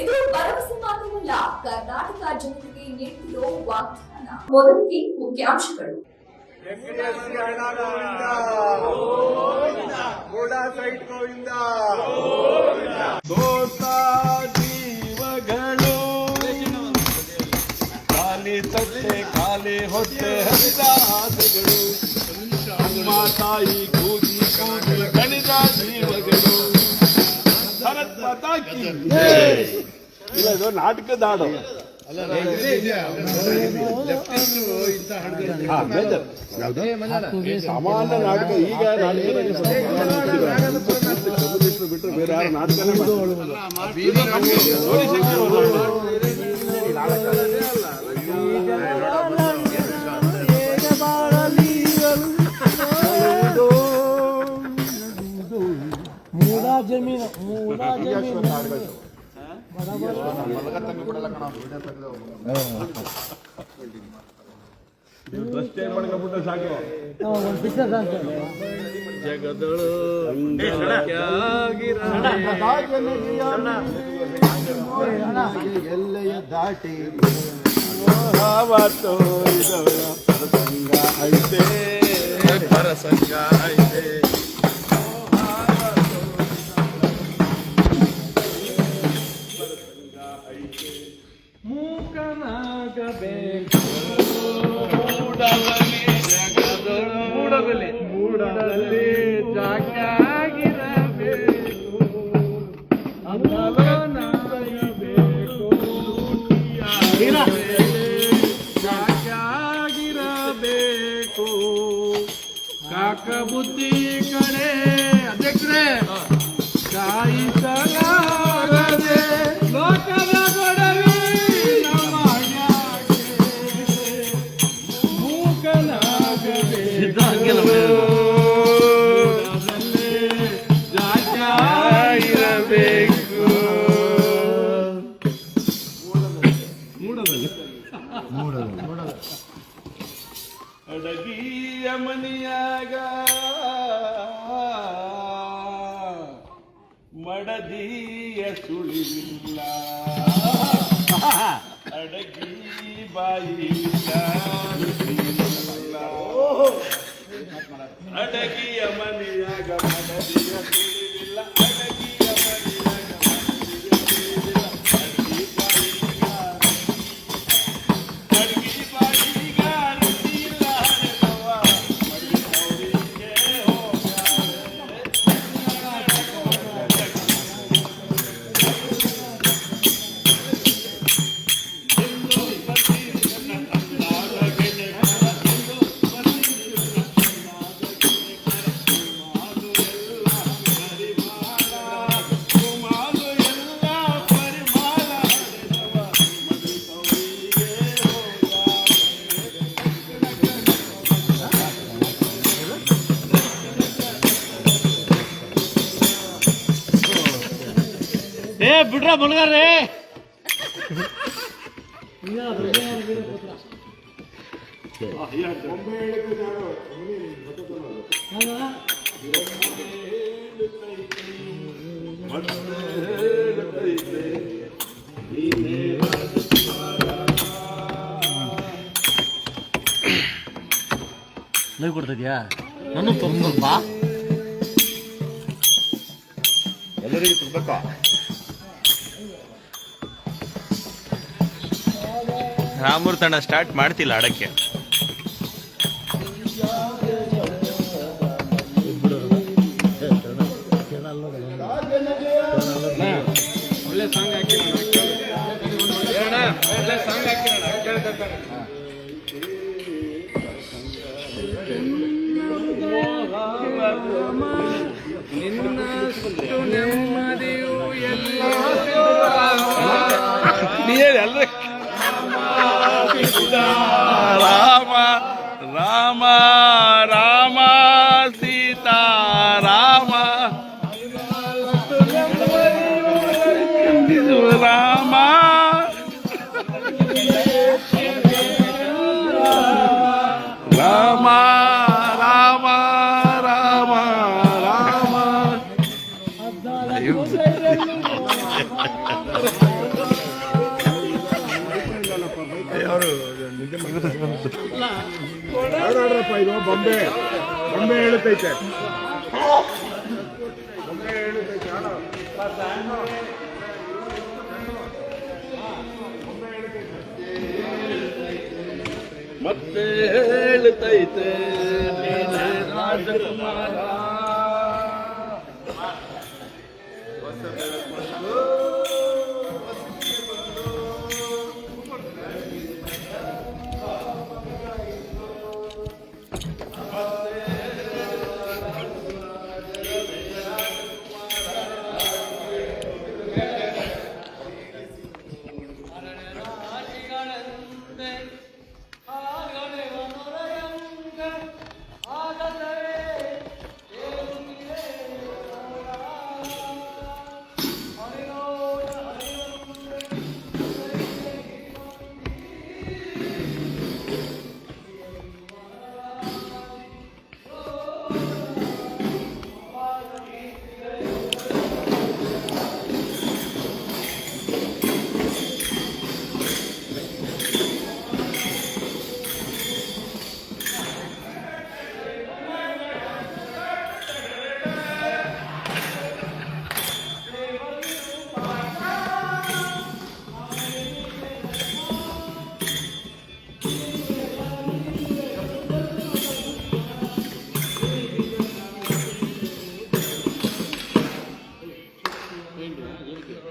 ಇದು ಭರವಸೆ ಮಾತ್ರವಲ್ಲ ಕರ್ನಾಟಕ ಜನತೆಗೆ ನೀಡುತ್ತಿರೋ ವಾಗ್ದಾನ ಮೊದಲಿಗೆ ಮುಖ್ಯಾಂಶಗಳು ಎಫ್ಡಿಎಸ್ಸಿ ಹಣ ಗೋವಿಂದ ಗೂಢ ಸೈಟ್ ಗೋವಿಂದ ದೋಸ್ತ ಜೀವಗಳು ಖಾಲಿ ತಟ್ಟೆ ಖಾಲಿ ಹೊಟ್ಟೆ ಹರಿದ ಆಸೆಗಳು ಅಮ್ಮ ತಾಯಿ ಕೂಗಿ ಕೂಗಿ ಗಣಿದ ಜೀವಗಳು ಭರತ್ ಮಾತಾ ಕಿ ಜೈ. ಇಲ್ಲ ಇದು ನಾಟಕದ ಹಾಡು ಹಾ, ಬೇಜಾರು. ಸಾಮಾನ್ಯ ನಾಟಕ ಈಗ ನಾಟಕದಲ್ಲಿ ಕಮ್ಯುನಿಸ್ಟ್ರು ಬಿಟ್ಟರೆ ಬೇರೆ ಯಾರು ನಾಟಕನೇ ಮೂಡ ಜಮೀನು ಮೂಡಾ ಜಮೀನು ಜಗದಳು ಎಲ್ಲೆಯ ದಾಟಿ ಇದವರ ಪ್ರಸಂಗ ಐತೆ ಪ್ರಸಂಗ ಮೂಡದಲ್ಲಿ ಮೂಡಲಲ್ಲಿ ಜಾಗಾಗಿರಬೇಕು ಅಂದಲನಾಗಬೇಕು ಜಾಗಾಗಿರಬೇಕು ಕಾಕ ಬುದ್ಧಿ ಕಡೆ ಅಧ್ಯಕ್ಷರೇ ಕಾಯಿಸಲಾಗದೆ ಮಡದಿಯ ಸುಳಿವಿಲ್ಲ ಅಡಗಿ ಬಾಯಿಲ್ಲ. ಅಡಗಿಯ ಮನೆಯಾಗ ಮಡದಿಯ ಬಲ್ಗಾರ್ರಿ. ನಗು ಕೊಡ್ತಿದ್ಯಾ? ನಾನು ತುಂಬ ಎಲ್ಲರಿಗೂ ತುಂಬಕ್ಕ ರಾಮೂರ್ ಸ್ಟಾರ್ಟ್ ಮಾಡ್ತಿಲ್ಲ ಆಡಕ್ಕೆ. ನೆಮ್ಮದಿಯು ಎಲ್ಲ ನೀ ಹೇಳಿ ರಾಮ ರಾಮ ರಾಮ ಸೀತಾ ರಾಮ ರಾಮ ರಾಮ ರಾಮ ಯಾವ್ದಾಡ್ರಪ್ಪ ಇದು? ಬೊಂಬೆ. ಬೊಂಬೆ ಹೇಳುತ್ತೈತೆ. ಮತ್ತೆ ಹೇಳ್ತೈತೆ ನೀನೇ ರಾಜಕುಮಾರ. வேண்டும்